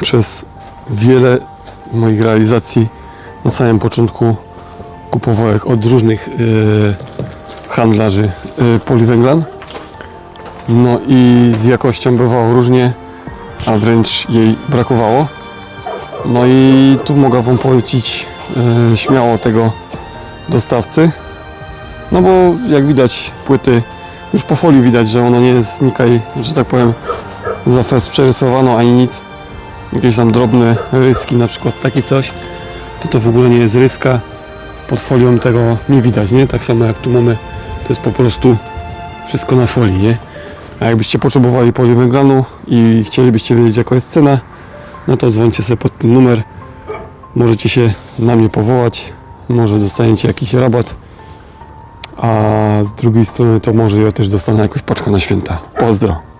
przez wiele moich realizacji na samym początku kupowałem od różnych yy, handlarzy yy, poliwęglan. No i z jakością bywało różnie, a wręcz jej brakowało. No i tu mogę Wam polecić yy, śmiało tego dostawcy. No bo jak widać płyty, już po folii widać, że ona nie jest nikaj, że tak powiem, za fest przerysowano ani nic. Jakieś tam drobne ryski, na przykład takie coś, to to w ogóle nie jest ryska. Pod folią tego nie widać, nie? Tak samo jak tu mamy, to jest po prostu wszystko na folii, nie? A jakbyście potrzebowali poliwęglanu i chcielibyście wiedzieć jaka jest cena, no to dzwońcie sobie pod ten numer. Możecie się na mnie powołać, może dostaniecie jakiś rabat, a z drugiej strony to może ja też dostanę jakąś paczkę na święta. Pozdro!